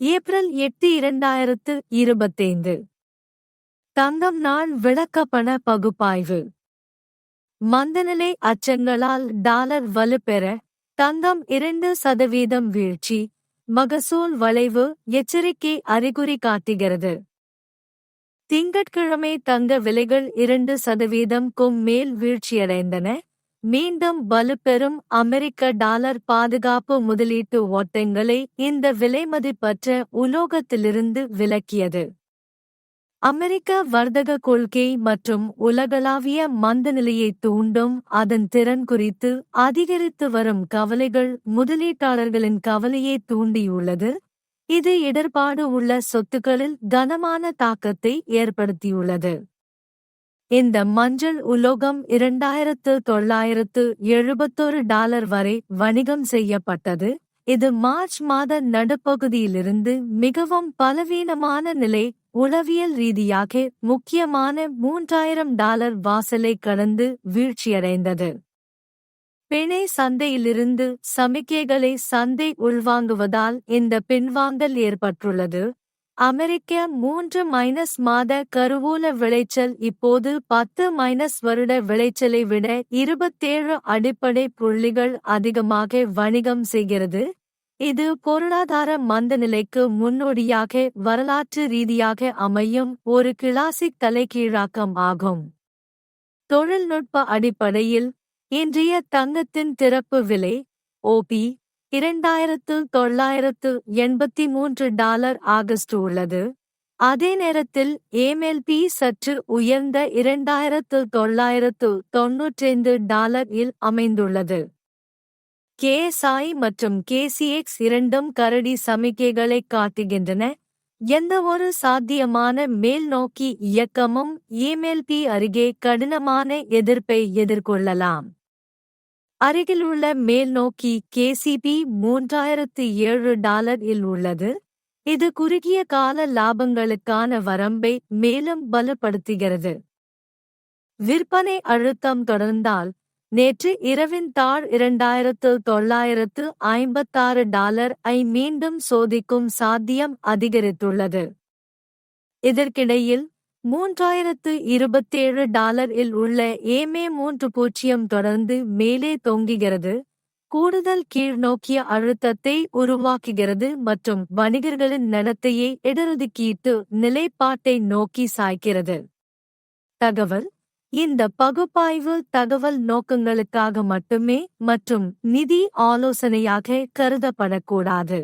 April எட்டு இரண்டாயிரத்து இருபத்தைந்து. தங்கம் நாள் விளக்கப்பண பகுப்பாய்வு. மந்தநிலை அச்சங்களால் டாலர் வலுப்பெற தங்கம் இரண்டு சதவீதம் வீழ்ச்சி மகசூல் வளைவு எச்சரிக்கை அறிகுறி காட்டுகிறது. திங்கட்கிழமை தங்க விலைகள் இரண்டு சதவீதம் மேல் வீழ்ச்சியடைந்தன. மீண்டும் வலுப்பெறும் அமெரிக்க டாலர் பாதுகாப்பு முதலீட்டு ஓட்டங்களை இந்த விலைமதிப்பற்ற உலோகத்திலிருந்து விலக்கியது. அமெரிக்க வர்த்தக கொள்கை மற்றும் உலகளாவிய மந்தநிலையை தூண்டும் அதன் திறன் குறித்து அதிகரித்து வரும் கவலைகள் முதலீட்டாளர்களின் கவலையை தூண்டியுள்ளது. இது இடர்பாடு உள்ள சொத்துக்களில் கனமான தாக்கத்தை ஏற்படுத்தியுள்ளது. இந்த மஞ்சள் உலோகம் இரண்டாயிரத்து தொள்ளாயிரத்து எழுபத்தொரு டாலர் வரை வணிகம் செய்யப்பட்டது. இது மார்ச் மாத நடுப்பகுதியிலிருந்து மிகவும் பலவீனமான நிலை உளவியல் ரீதியாக முக்கியமான மூன்றாயிரம் டாலர் வாசலை கடந்து வீழ்ச்சியடைந்தது. பிணை சந்தையிலிருந்து சமிக்கைகளை சந்தை உள்வாங்குவதால் இந்த பின்வாங்கல் ஏற்பட்டுள்ளது. அமெரிக்க மூன்று மைனஸ் மாத கருவூல விளைச்சல் இப்போது பத்து மைனஸ் வருட விளைச்சலை விட இருபத்தேழு அடிப்படை புள்ளிகள் அதிகமாக வணிகம் செய்கிறது. இது பொருளாதார மந்தநிலைக்கு முன்னோடியாக வரலாற்று ரீதியாக அமையும் ஒரு கிளாசிக் தலைகீழாக்கம் ஆகும். தொழில்நுட்ப அடிப்படையில் இன்றைய தங்கத்தின் திறப்பு விலை ஓபி இரண்டாயிரத்து தொள்ளாயிரத்து எண்பத்தி மூன்று டாலர் ஆகஸ்ட் உள்ளது. அதே நேரத்தில் ஏமெல்பி சற்று உயர்ந்த இரண்டாயிரத்து தொள்ளாயிரத்து தொன்னூற்றைந்து டாலர் இல் அமைந்துள்ளது. கேஎஸ்ஐ மற்றும் கேசிஎக்ஸ் இரண்டும் கரடி சமிக்கைகளை காட்டுகின்றன. எந்தவொரு சாத்தியமான மேல்நோக்கி இயக்கமும் இமெல்பி அருகே கடினமான எதிர்ப்பை எதிர்கொள்ளலாம். அருகிலுள்ள மேல்நோக்கி கேசிபி மூன்றாயிரத்து ஏழு டாலர் இல் உள்ளது. இது குறுகிய கால லாபங்களுக்கான வரம்பை மேலும் பலப்படுத்துகிறது. விற்பனை அழுத்தம் தொடர்ந்தால் நேற்று இரவின் தாழ் இரண்டாயிரத்து தொள்ளாயிரத்து ஐம்பத்தாறு டாலர் ஐ மீண்டும் சோதிக்கும் சாத்தியம் அதிகரித்துள்ளது. இதற்கிடையில் மூன்றாயிரத்து இருபத்தேழு டாலர் இல் உள்ள ஏமே மூன்று பூஜ்ஜியம் தொடர்ந்து மேலே தொங்குகிறது. கூடுதல் கீழ்நோக்கிய அழுத்தத்தை உருவாக்குகிறது மற்றும் வணிகர்களின் நடத்தையை இடஒதுக்கீட்டு நிலைப்பாட்டை நோக்கி சாய்க்கிறது. தகவல் இந்த பகுப்பாய்வு தகவல் நோக்கங்களுக்காக மட்டுமே மற்றும் நிதி ஆலோசனையாக கருதப்படக்கூடாது.